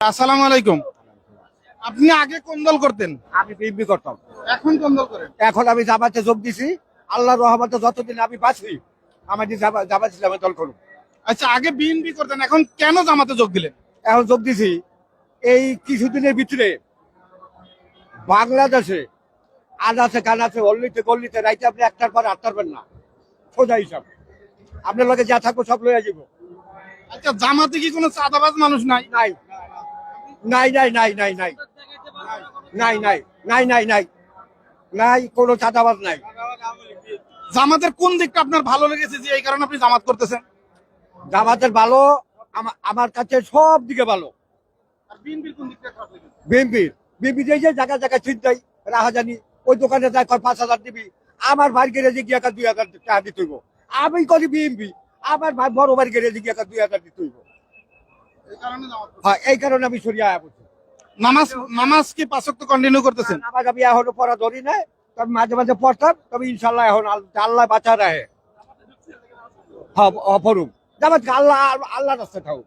আসসালামু আলাইকুম। আপনি আগে কোন দল করতেন? আমি বিএনপি করতাম। এখন কোন দল করেন? এখন আমি জামাতে যোগ দিছি। আল্লাহ রহমতে যতদিন আমি বাঁচি আমার যে জামা- জামাত ইসলামের দল করুন আচ্ছা আগে বিএনপি করতেন এখন কেন জামাতে যোগ দিলেন? এখন যোগ দিছি এই কিছুদিনের ভিতরে বাংলাদেশে আজ আছে অল্লিতে গল্লিতে রাইতে আপনি একটার পর আটটার পারবেন না। সোজা হিসাব। আপনার লগে যা থাকব সব লইয়া যাব আচ্ছা জামাতে কি কোনো চাঁদাবাজ মানুষ নাই? নাই। নাই নাই নাই নাই নাই। নাই নাই নাই নাই নাই। নাই কোনো চাঁদাবাজ নাই। জামাতের কোন দিকটা আপনার ভালো লেগেছে যে এই কারণে আপনি জামাত করতেছেন? জামাতের ভালো আমার কাছে সব দিকে ভালো। বিএমপির বিএমপি যে জায়গা জায়গা চিন্তাই রাহাজানি ওই দোকানে যায় কয় পাঁচ হাজার দিবি। আমার ভাই গ্যারেজে গিয়ে দুই হাজার টাকা দিতে হইব। আমি করি বিএমপি আমার ভাই বড় ভাই গ্যারেজে গিয়ে দুই হাজার দিতে হইব এই কারণে জামাত করতেছেন। হ্যাঁ এই কারণে আমি সরিয়ে আয়া বলছি নামাজ নামাজ কি পাঁচক তো কন্টিনিউ করতেছেন? নামাজ আমি এখনও পড়া ধরি নাই তবে মাঝে মাঝে পড়তাম তবে ইনশাল্লাহ এখন আল- আল্লাহ বাঁচা রাহে হ্যাঁ পড়ুক জামাত আল্লাহ আল্লাহ রাস্তা থাকুক।